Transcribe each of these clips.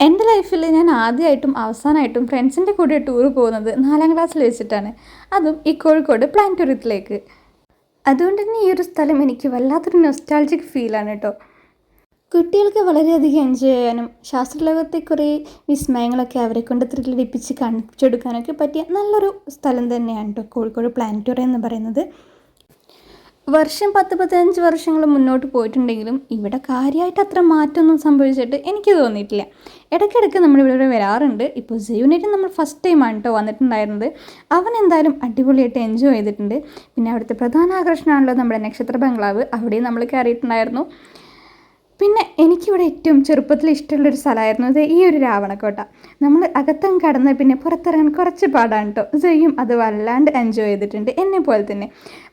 എന്റെ ലൈഫിൽ ഞാൻ ആദ്യമായിട്ടും അവസാനമായിട്ടും ഫ്രണ്ട്സിന്റെ കൂടെ ടൂർ പോകുന്നത് നാലാം ക്ലാസ്സിൽ വെച്ചിട്ടാണ്. അതും ഈ കോഴിക്കോട് പ്ലാനറ്റോറിയത്തിലേക്ക് അതുകൊണ്ട് തന്നെ ഈ ഒരു സ്ഥലം എനിക്ക് വല്ലാത്തൊരു നൊസ്റ്റാൾജിക് ഫീലാണ് കേട്ടോ കുട്ടികൾക്ക് വളരെയധികം എൻജോയ് ചെയ്യാനും ശാസ്ത്രലോകത്തെ കുറേ വിസ്മയങ്ങളൊക്കെ അവരെ കൊണ്ട് ത്രില്ലടിപ്പിച്ച് കാണിച്ചെടുക്കാനൊക്കെ പറ്റിയ നല്ലൊരു സ്ഥലം തന്നെയാണ് കേട്ടോ കോഴിക്കോട് പ്ലാനറ്റോറിയം എന്ന് പറയുന്നത്. വർഷം പത്ത് പതിനഞ്ച് വർഷങ്ങൾ മുന്നോട്ട് പോയിട്ടുണ്ടെങ്കിലും ഇവിടെ കാര്യമായിട്ട് അത്ര മാറ്റമൊന്നും സംഭവിച്ചിട്ട് എനിക്ക് തോന്നിയിട്ടില്ല. ഇടയ്ക്കിടയ്ക്ക് നമ്മളിവിടെ വരാറുണ്ട്. ഇപ്പോൾ ജയൂനായിട്ട് നമ്മൾ ഫസ്റ്റ് ടൈമാണ് കേട്ടോ വന്നിട്ടുണ്ടായിരുന്നത്. അവൻ എന്തായാലും അടിപൊളിയായിട്ട് എൻജോയ് ചെയ്തിട്ടുണ്ട്. പിന്നെ അവിടുത്തെ പ്രധാന ആകർഷണമാണല്ലോ നമ്മുടെ നക്ഷത്ര ബംഗ്ലാവ്. അവിടെയും നമ്മൾ കയറിയിട്ടുണ്ടായിരുന്നു. പിന്നെ എനിക്കിവിടെ ഏറ്റവും ചെറുപ്പത്തിൽ ഇഷ്ടമുള്ളൊരു സ്ഥലമായിരുന്നു ഇത് ഈ ഒരു രാവണക്കോട്ട. നമ്മൾ അകത്തം കടന്ന് പിന്നെ പുറത്തിറങ്ങാൻ കുറച്ച് പാടാണ് കേട്ടോ ചെയ്യും അത് വല്ലാണ്ട് എൻജോയ് ചെയ്തിട്ടുണ്ട് എന്നെ പോലെ തന്നെ.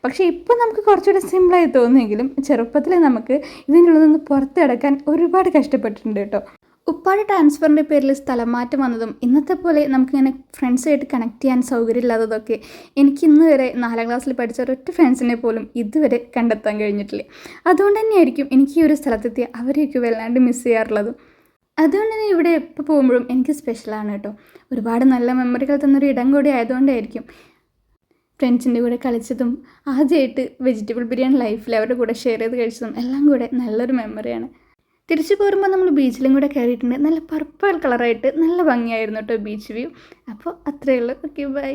പക്ഷേ ഇപ്പോൾ നമുക്ക് കുറച്ചുകൂടെ സിമ്പിളായി തോന്നുമെങ്കിലും ചെറുപ്പത്തിൽ നമുക്ക് ഇതിനുള്ളതൊന്ന് നിന്ന് പുറത്തിടക്കാൻ ഒരുപാട് കഷ്ടപ്പെട്ടിട്ടുണ്ട് കേട്ടോ ഉപ്പാട് ട്രാൻസ്ഫറിന്റെ പേരിൽ സ്ഥലം മാറ്റം വന്നതും ഇന്നത്തെ പോലെ നമുക്കിങ്ങനെ ഫ്രണ്ട്സായിട്ട് കണക്ട് ചെയ്യാൻ സൗകര്യമില്ലാത്തതൊക്കെ എനിക്ക് ഇന്ന് വരെ നാലാം ക്ലാസ്സിൽ പഠിച്ച ഒരൊറ്റ ഫ്രണ്ട്സിനെ പോലും ഇതുവരെ കണ്ടെത്താൻ കഴിഞ്ഞിട്ടില്ല. അതുകൊണ്ട് തന്നെയായിരിക്കും എനിക്ക് ഈ ഒരു സ്ഥലത്തെത്തി അവരെയൊക്കെ വല്ലാണ്ട് മിസ് ചെയ്യാറുള്ളതും. അതുകൊണ്ട് തന്നെ ഇവിടെ എപ്പോൾ പോകുമ്പോഴും എനിക്ക് സ്പെഷ്യലാണ് കേട്ടോ. ഒരുപാട് നല്ല മെമ്മറികൾ തന്നൊരു ഇടം കൂടി ആയതുകൊണ്ടായിരിക്കും. ഫ്രണ്ട്സിന്റെ കൂടെ കളിച്ചതും ആദ്യമായിട്ട് വെജിറ്റബിൾ ബിരിയാണി ലൈഫിൽ അവരുടെ കൂടെ ഷെയർ ചെയ്ത് കഴിച്ചതും എല്ലാം കൂടെ നല്ലൊരു മെമ്മറിയാണ് തിരിച്ചു പോരുമ്പോൾ നമ്മൾ ബീച്ചിലും കൂടെ കയറിയിട്ടുണ്ട് നല്ല പർപ്പിൾ കളറായിട്ട് നല്ല ഭംഗിയായിരുന്നു കേട്ടോ ബീച്ച് വ്യൂ അപ്പോൾ അത്രയേ ഉള്ളൂ. Okay bye